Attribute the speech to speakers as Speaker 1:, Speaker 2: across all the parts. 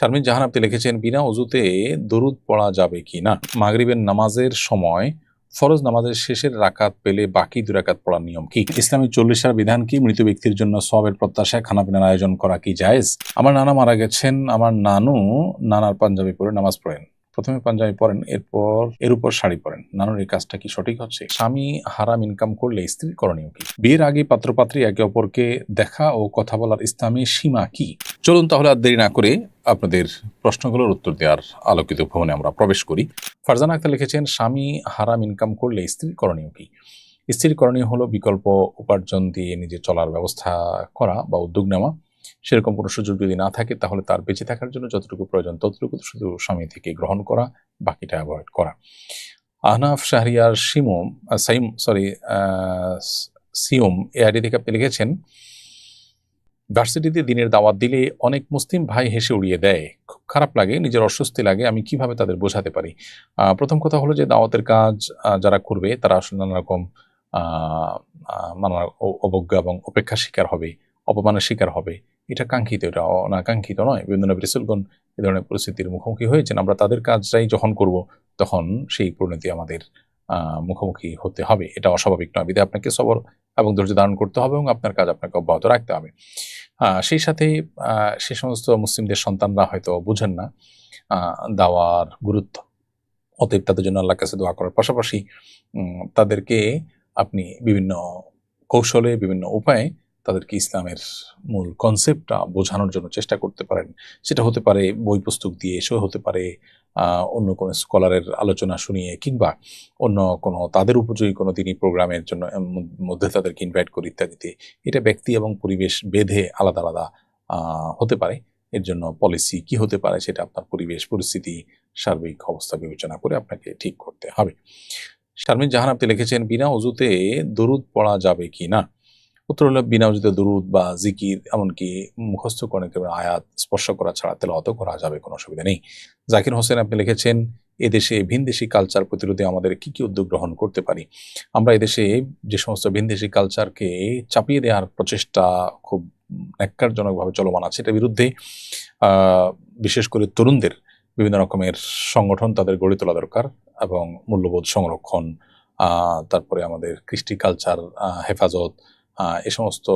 Speaker 1: শারমিন জাহান আপনি লিখেছেন, বিনা অজুতে দরুদ পড়া যাবে কি না? মাগরিবের নামাজের সময় ফরজ নামাজের শেষের রাকাত পেলে বাকি দু রাকাত পড়ার নিয়ম কি? ইসলামী চল্লিশার বিধান কি? মৃত ব্যক্তির জন্য সবের প্রত্যাশায় খানাপিনার আয়োজন করা কি জায়েজ? আমার নানা মারা গেছেন, আমার নানু নানার পাঞ্জাবি পরে নামাজ পড়েন। প্রথমে পাঞ্জাবি পরেন, এরপর এর উপর শাড়ি পরেন। নানুর এই কাজটা কি সঠিক হচ্ছে? স্বামী হারাম ইনকাম করলে স্ত্রীর করণীয় কি? বিয়ের আগে পাত্রপাত্রী একে অপরকে দেখা ও কথা বলার ইসলামী সীমা কি? চলুন তাহলে আর দেরি না করে আপনাদের প্রশ্নগুলোর উত্তর দেওয়ার আলোকিত ভবনে আমরা প্রবেশ করি। ফারজানা আক্তার লিখেছেন, স্বামী হারাম ইনকাম করলে স্ত্রীর করণীয় কি? স্ত্রীর করণীয় হলো বিকল্প উপার্জন দিয়ে নিজে চলার ব্যবস্থা করা বা উদ্যোগ নেওয়া। সেরকম কোনো সুযোগ যদি না থাকে, তাহলে তার বেঁচে থাকার জন্য যতটুকু প্রয়োজন ততটুকু শুধু স্বামী থেকে গ্রহণ করা, বাকিটা অ্যাভয়েড করা। আহনাফ শাহরিয়ার সিমম সাইম সরি সিওম এ আইডি থেকে আপনি লিখেছেন, ভার্সিটিতে দিনের দাওয়াত দিলে অনেক মুসলিম ভাই হেসে উড়িয়ে দেয়। খুব খারাপ লাগে, নিজের অস্বস্তি লাগে, আমি কীভাবে তাদের বোঝাতে পারি? প্রথম কথা হলো যে দাওয়াতের কাজ যারা করবে তারা আসলে নানা রকম নানা অবজ্ঞা এবং উপেক্ষা শিকার হবে। অপমানের শিকার হবে। এটা কাঙ্ক্ষিত, এটা অনাকাঙ্ক্ষিত নয়। বিভিন্ন নবী রাসূলগণ এ ধরনের পরিস্থিতির মুখোমুখি হয়েছেন। আমরা তাদের কাজটাই যখন করব, তখন সেই পরিণতি আমাদের মুখোমুখি হতে হবে। এটা অস্বাভাবিক নয়। বিধে আপনাকে সবর এবং ধৈর্য ধারণ করতে হবে এবং আপনার কাজ আপনাকে অব্যাহত রাখতে হবে। সেই সাথে সে সমস্ত মুসলিমদের সন্তানরা হয়তো বুঝেন না দাওয়ার গুরুত্ব। অতএব তাদের জন্য আল্লাহর কাছে দোয়া করার পাশাপাশি তাদেরকে আপনি বিভিন্ন কৌশলে, বিভিন্ন উপায়ে তাদেরকে ইসলামের মূল কনসেপ্টটা বোঝানোর জন্য চেষ্টা করতে পারেন। সেটা হতে পারে বই পুস্তক দিয়ে, সেও হতে পারে অন্য কোনো স্কলারের আলোচনা শুনিয়ে কিংবা অন্য কোনো, তাদের উপযোগী কোনো তিনি প্রোগ্রামের জন্য মধ্যে তাদেরকে ইনভাইট করি ইত্যাদিতে। এটা ব্যক্তি এবং পরিবেশ বেঁধে আলাদা আলাদা হতে পারে। এর জন্য পলিসি কি হতে পারে সেটা আপনার পরিবেশ, পরিস্থিতি, সার্বিক অবস্থা বিবেচনা করে আপনাকে ঠিক করতে হবে। শারমিন জাহান আপনি লিখেছেন, বিনা অজুতে দরুদ পড়া যাবে কি না? উত্তর হলো, বিনা দরুদ বা জিকির, এমনকি মুখস্থ করে আয়াত স্পর্শ করা ছাড়া তেলাওয়াতও করা যাবে, কোনো অসুবিধা নেই। জাকির হোসেন, আপনি লিখেছেন, এদেশে ভিনদেশি কালচার প্রতিরোধে আমাদের কি কি উদ্যোগ গ্রহণ করতে পারি? আমরা এদেশে যে সমস্ত ভিনদেশি কালচারকে চাপিয়ে দেওয়ার প্রচেষ্টা খুব ন্যাক্কারজনকভাবে চলমান আছে, এটার বিরুদ্ধে বিশেষ করে তরুণদের বিভিন্ন রকমের সংগঠন তাদের গড়ে তোলা দরকার এবং মূল্যবোধ সংরক্ষণ তারপরে আমাদের কৃষ্টি কালচার হেফাজত এ সমস্ত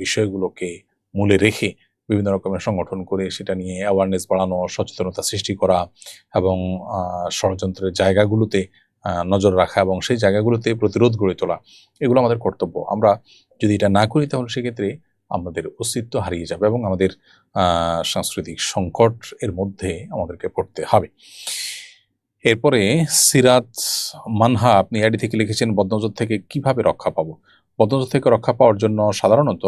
Speaker 1: বিষয়গুলোকে মূলে রেখে বিভিন্ন রকমের সংগঠন করে সেটা নিয়ে অ্যাওয়ারনেস বাড়ানো, সচেতনতা সৃষ্টি করা এবং ষড়যন্ত্রের জায়গাগুলোতে নজর রাখা এবং সেই জায়গাগুলোতে প্রতিরোধ গড়ে তোলা, এগুলো আমাদের কর্তব্য। আমরা যদি এটা না করি তাহলে সেক্ষেত্রে আমাদের অস্তিত্ব হারিয়ে যাবে এবং আমাদের সাংস্কৃতিক সংকট এর মধ্যে আমাদেরকে পড়তে হবে। এরপরে সিরাত মানহা, আপনি আইডি থেকে লিখেছেন, বদনজর থেকে কীভাবে রক্ষা পাবো? বদনজর থেকে রক্ষা পাওয়ার জন্য সাধারণত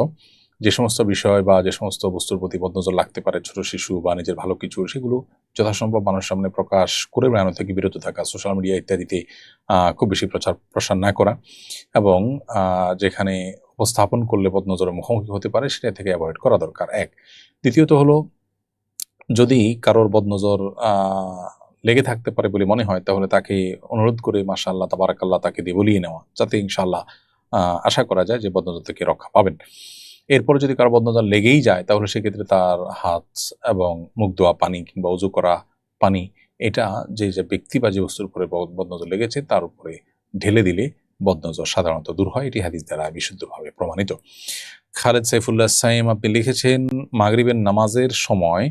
Speaker 1: যে সমস্ত বিষয় বা যে সমস্ত বস্তুর প্রতি বদনজর লাগতে পারে, ছোট শিশু বা নিজের ভালো কিছু, সেগুলো যথাসম্ভব মানুষের সামনে প্রকাশ করে বেড়ানো থেকে বিরত থাকা, সোশ্যাল মিডিয়া ইত্যাদিতে খুব বেশি প্রচার প্রসার না করা এবং যেখানে উপস্থাপন করলে বদনজরের মুখোমুখি হতে পারে, সেটা থেকে অ্যাভয়েড করা দরকার, এক। দ্বিতীয়ত হলো, যদি কারোর বদনজর লেগে থাকতে পারে বলে মনে হয়, তাহলে তাকে অনুরোধ করে মাশাআল্লাহ, তাবারাকাল্লাহ তাকে দিয়ে বলিয়ে নেওয়া, যাতে ইনশাআল্লাহ আশা করা যায় যে বদনজর থেকে রক্ষা পাবেন। এরপরে যদি কারও বদনজর লেগেই যায়, তাহলে সেক্ষেত্রে তার হাত এবং মুখ ধোয়া, পানি কিংবা উজু করা পানি, এটা যে যে ব্যক্তি বা যে বস্তুর উপরে বদ- বদনজর লেগেছে, তার উপরে ঢেলে দিলে বদনজর সাধারণত দূর হয়। এটি হাদিস দ্বারা বিশুদ্ধভাবে প্রমাণিত। খালেদ সাইফুল্লাহ সাইম আপনি লিখেছেন, মাগরিবের নামাজের সময়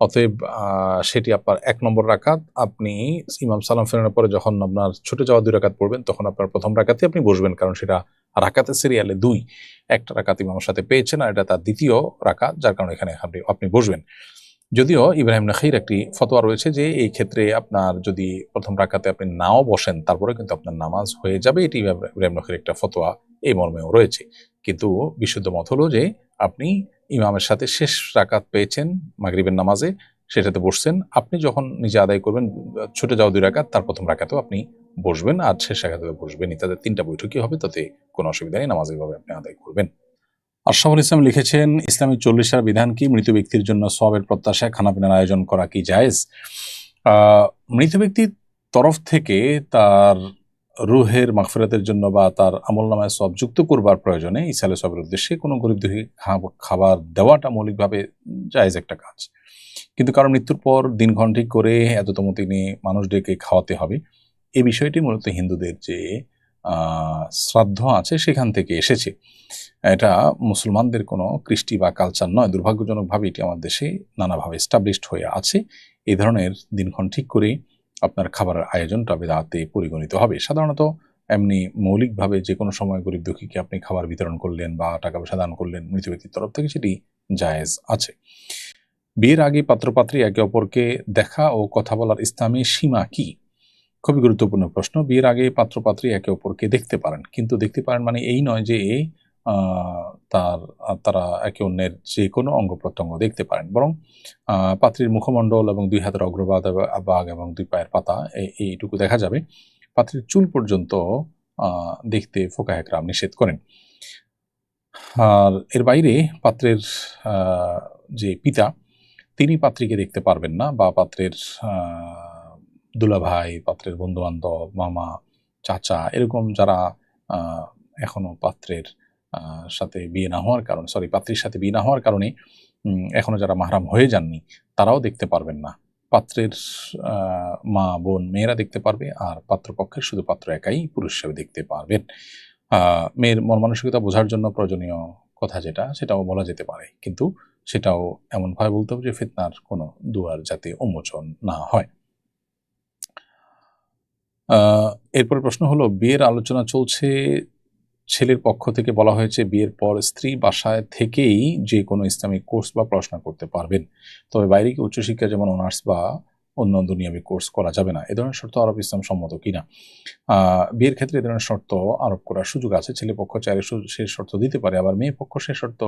Speaker 1: অতএব সেটি আপনার এক নম্বর রাকাত। আপনি ইমাম সালাম ফেরানোর পরে যখন আপনার ছুটে যাওয়া দুই রাকাত পড়বেন, তখন আপনার প্রথম রাকাতে আপনি বসবেন, কারণ সেটা রাকাতের সিরিয়ালে দুই। একটা রাকাত ইমামের সাথে পেয়েছেন আর এটা তার দ্বিতীয় রাকাত, যার কারণে এখানে আপনি আপনি বসবেন। যদিও ইব্রাহিম নখির একটি ফতোয়া রয়েছে যে, এই ক্ষেত্রে আপনার যদি প্রথম রাকাতে আপনি নাও বসেন তারপরে কিন্তু আপনার নামাজ হয়ে যাবে। এটি ইব্রাহিম নখির একটা ফতোয়া, এই মর্মেও রয়েছে। কিন্তু বিশুদ্ধ মত হলো যে আপনি ইমামের সাথে শেষ রাকাত পেয়েছেন মাগরিবের নামাজে, সেটাতে বসছেন। আপনি যখন নিজে আদায় করবেন, ছুটে যাওয়া দুই রাকাত, তার প্রথম রাকাতেও আপনি বসবেন, আর শেষ রাখাতে বসবেনই তাদের তিনটা বৈঠকই হবে, তাতে কোনো অসুবিধা নেই নামাজ এইভাবে আপনি আদায় করবেন। আশরাফুল ইসলাম লিখেছেন, ইসলামী চল্লিশার বিধান কি? মৃত ব্যক্তির জন্য সবের প্রত্যাশায় খানাপিনার আয়োজন করা কি জায়েজ? মৃত ব্যক্তির তরফ থেকে তার রুহের মাগফিরাতের জন্য বা তার আমল নামায় সব যুক্ত করবার প্রয়োজনে ইসালে সবের উদ্দেশ্যে কোনো গরিব দুঃখী খাবার দেওয়াটা মৌলিকভাবে জায়জ একটা কাজ। কিন্তু কারণ মৃত্যুর পর দিনক্ষণ ঠিক করে এততম তিনি মানুষ ডেকে খাওয়াতে হবে এই বিষয়টি মূলত হিন্দুদের যে শ্রাদ্ধ আছে সেখান থেকে এসেছে। এটা মুসলমানদের কোনো কৃষ্টি বা কালচার নয়, দুর্ভাগ্যজনকভাবে এটি আমার দেশে নানাভাবে এস্টাবলিশড হয়ে আছে। এই ধরনের দিনক্ষণ ঠিক করে আপনার খাবারের আয়োজনটা বেদাতে পরিগণিত হবে। সাধারণত এমনি মৌলিকভাবে যে কোনো সময় গরিব দুঃখীকে আপনি খাবার বিতরণ করলেন বা টাকা পয়সা দান করলেন, মৃত ব্যক্তির তরফ থেকে সেটি জায়েজ আছে। বিয়ের আগে পাত্রপাত্রী একে অপরকে দেখা ও কথা বলার ইসলামী সীমা কি? খুবই গুরুত্বপূর্ণ প্রশ্ন। বিয়ের আগে পাত্রপাত্রী একে অপরকে দেখতে পারেন। কিন্তু দেখতে পারেন মানে এই নয় যে তার তারা একে অন্যের যে কোনো অঙ্গ প্রত্যঙ্গ দেখতে পারেন। বরং পাত্রীর মুখমণ্ডল এবং দুই হাতের অগ্রবাদ বাঘ এবং দুই পায়ের পাতা এইটুকু দেখা যাবে। পাত্রীর চুল পর্যন্ত দেখতে ফোকা একরাম নিষেধ করেন। আর এর বাইরে পাত্রের যে পিতা, তিনি পাত্রীকে দেখতে পারবেন না বা পাত্রের দুলাভাই, পাত্রের বন্ধু বান্ধব মামা, চাচা, এরকম যারা এখনও পাত্রের সাথে বিয়ে না হওয়ার কারণে সরি পাত্রীর সাথে বিয়ে না হওয়ার কারণে উম, এখনও যারা মাহরাম হয়ে যাননি তারাও দেখতে পারবেন না। পাত্রের মা বোন মেয়েরা দেখতে পারবে আর পাত্রপক্ষের শুধু পাত্র একাই পুরুষ হিসেবে দেখতে পারবেন। মেয়ের মন মানসিকতা বোঝার জন্য প্রয়োজনীয় কথা যেটা সেটাও বলা যেতে পারে। কিন্তু সেটাও এমনভাবে বলতে হবে যে ফিতনার কোনো দুয়ার যাতে উন্মোচন না হয়। এরপরে প্রশ্ন হলো বিয়ের আলোচনা চলছে ছেলের পক্ষ থেকে বলা হয়েছে, বিয়ের পর স্ত্রী বাসায় থেকেই যে কোনো ইসলামিক কোর্স বা পড়াশোনা করতে পারবেন। তবে বাইরে কি উচ্চশিক্ষা যেমন অনার্স বা অন্য দুনিয়াবি কোর্স করা যাবে না? এ ধরনের শর্ত আরব ইসলাম সম্মত কিনা বিয়ের ক্ষেত্রে এ ধরনের শর্ত আরোপ করার সুযোগ আছে। ছেলে পক্ষ চাইলে সু- শর্ত দিতে পারে, আবার মেয়ে পক্ষ সে শর্ত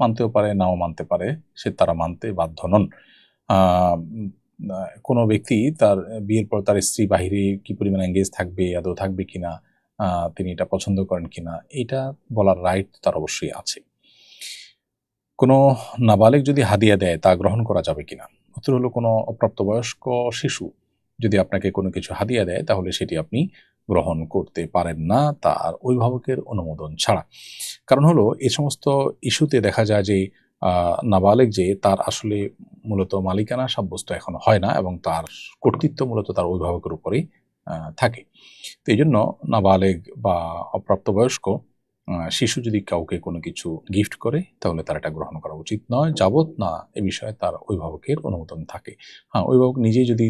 Speaker 1: মানতেও পারে, নাও মানতে পারে, সে তারা মানতে বাধ্য নন। কোনো ব্যক্তি তার বিয়ের পর তার স্ত্রী বাহিরে কি পরিমাণ এঙ্গেজ থাকবে, আদৌ থাকবে কিনা তিনি এটা পছন্দ করেন কিনা, এটা বলার রাইট তার অবশ্যই আছে। কোনো নাবালেক যদি হাদিয়া দেয়, তা গ্রহণ করা যাবে কিনা? উত্তর হলো কোনো অপ্রাপ্তবয়স্ক শিশু যদি আপনাকে কোনো কিছু হাদিয়া দেয়, তাহলে সেটি আপনি গ্রহণ করতে পারেন না তার অভিভাবকের অনুমোদন ছাড়া। কারণ হলো, এ সমস্ত ইস্যুতে দেখা যায় যে নাবালেক যে, তার আসলে মূলত মালিকানা সাব্যস্ত এখন হয় না এবং তার কর্তৃত্ব মূলত তার অভিভাবকের উপরেই থাকে। তো এই জন্য নাবালেগ বা অপ্রাপ্তবয়স্ক শিশু যদি কাউকে কোনো কিছু গিফট করে, তাহলে তার এটা গ্রহণ করা উচিত নয়। যাবত না, এ বিষয়ে তার অভিভাবকের অনুমোদন থাকে। হ্যাঁ অভিভাবক নিজেই যদি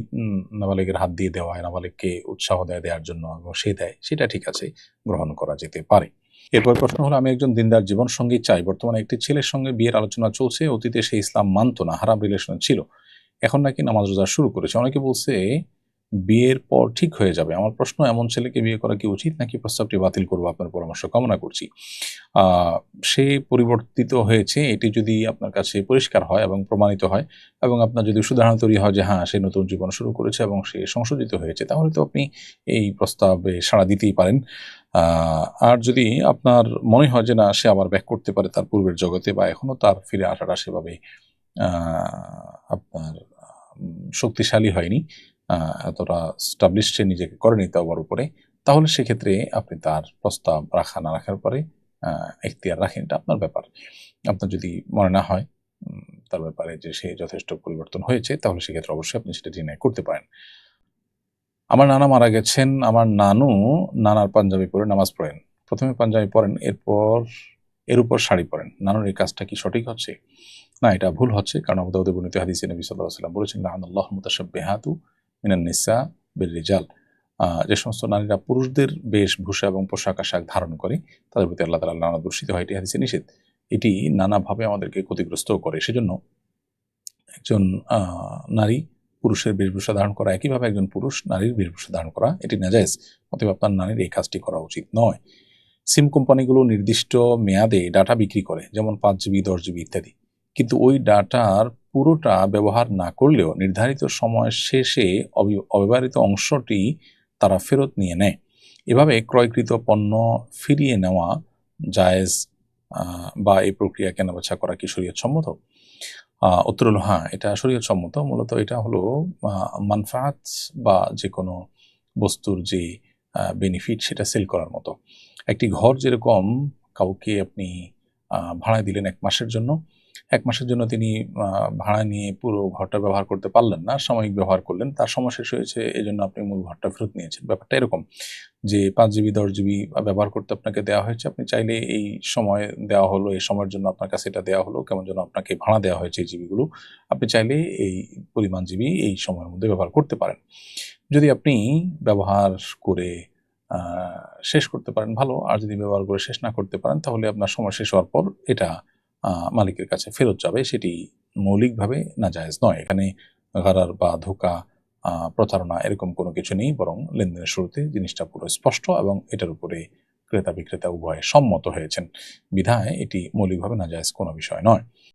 Speaker 1: নাবালেগের হাত দিয়ে দেওয়া হয় নাবালেগকে উৎসাহ দেয়, দেওয়ার জন্য এবং সে দেয়, সেটা ঠিক আছে, গ্রহণ করা যেতে পারে। এরপর প্রশ্ন হলো, আমি একজন দিনদার জীবন সঙ্গী চাই। বর্তমানে একটি ছেলের সঙ্গে বিয়ের আলোচনা চলছে, অতীতে সে ইসলাম মানতো না, হারাম রিলেশন ছিল। এখন নাকি নামাজ রোজা শুরু করেছে। অনেকে বলছে বিয়ের পর ঠিক হয়ে যাবে। আমার প্রশ্ন, এমন ছেলেকে বিয়ে করা কি উচিত নাকি প্রস্তাবটি বাতিল করব আপনার পরামর্শ? কামনা করছি। সে পরিবর্তিত হয়েছে, এটি যদি আপনার কাছে পরিষ্কার হয় এবং প্রমাণিত হয় এবং আপনার যদি সুধারণা তৈরি হয় যে হ্যাঁ সে নতুন জীবন শুরু করেছে এবং সে সংশোধিত হয়েছে, তাহলে তো আপনি এই প্রস্তাবে সাড়া দিতেই পারেন। আর যদি আপনার মনে হয় যে না, সে আবার ব্যাক করতে পারে তার পূর্বের জগতে বা এখনও তার ফিরে আসাটা সেভাবে আপনার শক্তিশালী হয়নি এতটা স্টাবলিশ সে নিজেকে করেনি তাওবার উপরে, তাহলে সেক্ষেত্রে আপনি তার প্রস্তাব রাখা না রাখার পরে এখতিয়ার রাখেন, এটা আপনার ব্যাপার। আপনার যদি মনে না হয় তার ব্যাপারে যে সে যথেষ্ট পরিবর্তন হয়েছে, তাহলে সেক্ষেত্রে অবশ্যই আপনি সেটা ডিনাই করতে পারেন। আমার নানা মারা গেছেন, আমার নানু নানার পাঞ্জাবি পরে নামাজ পড়েন। প্রথমে পাঞ্জাবি পড়েন এরপর, এর উপর শাড়ি পরেন। নানুর এই কাজটা কি সঠিক হচ্ছে? না, এটা ভুল হচ্ছে, কারণ আবুদাউদে বর্ণিত হাদিসে নবী সাল্লাল্লাহু আলাইহি ওয়াসাল্লাম বলেছেন লাহানাল্লাহু মুতাশাব্বিহাতু মিনান নিসা বির রিজাল যে সমস্ত নারীরা পুরুষদের বেশভূষা এবং পোশাক আশাক ধারণ করে, তাদের প্রতি আল্লাহ তাআলা নানা দূষিত হয়, এটি হাদিসে নিষেধ। এটি নানাভাবে আমাদেরকে ক্ষতিগ্রস্ত করে। সেজন্য একজন নারী পুরুষের বেশভূষা ধারণ করা, একইভাবে একজন পুরুষ নারীর বেশভূষা ধারণ করা, এটি নাজায়েজ। অতএব আপনার নারীর এই কাজটি করা উচিত নয়। সিম কোম্পানিগুলো নির্দিষ্ট মেয়াদে ডাটা বিক্রি করে, যেমন পাঁচ জিবি, দশ জিবি ইত্যাদি। কিন্তু ওই ডাটার পুরোটা ব্যবহার না করলেও নির্ধারিত সময় শেষে অবি- অব্যবহৃত অংশটি তারা ফেরত নিয়ে নেয়। এভাবে ক্রয়কৃত পণ্য ফিরিয়ে নেওয়া জায়েজ বা এই প্রক্রিয়া কেনাবেচা করা কি শরীয়ত সম্মত উত্তর হলো হ্যাঁ এটা শরীয়ত সম্মত মূলত এটা হলো মানফাত বা যে কোনো বস্তুর যে বেনিফিট সেটা সেল করার মতো। একটি ঘর যেরকম কাউকে আপনি ভাড়ায় দিলেন এক মাসের জন্য এক মাসের জন্য তিনি ভাড়া নিয়ে পুরো ঘরটা ব্যবহার করতে পারলেন না, সাময়িক ব্যবহার করলেন। তার সময় শেষ হয়েছে এই জন্য আপনি মূল ঘরটা ফেরত নিয়েছেন। ব্যাপারটা এরকম যে, পাঁচ জিবি, দশ জিবি ব্যবহার করতে আপনাকে দেওয়া হয়েছে। আপনি চাইলে এই সময় দেওয়া হলো, এই সময়ের জন্য আপনার কাছে এটা দেওয়া হলো, কেমন যেন আপনাকে ভাড়া দেওয়া হয়েছে এই জিবিগুলো। আপনি চাইলে এই পরিমাণ জিবি এই সময়ের মধ্যে ব্যবহার করতে পারেন। যদি আপনি ব্যবহার করে শেষ করতে পারেন, ভালো। আর যদি ব্যবহার করে শেষ না করতে পারেন, তাহলে আপনার সময় শেষ হওয়ার পর এটা মালিকের কাছে ফেরত যাবে, সেটি মৌলিকভাবে না জায়েজ নয়। এখানে গারার বা ধোকা প্রতারণা এরকম কোনো কিছু নেই, বরং লেনদেনের শুরুতে জিনিসটা পুরো স্পষ্ট এবং এটার উপরে ক্রেতা বিক্রেতা উভয়ে সম্মত হয়েছেন। বিধায় এটি মৌলিকভাবে নাজায়েজ কোনো বিষয় নয়।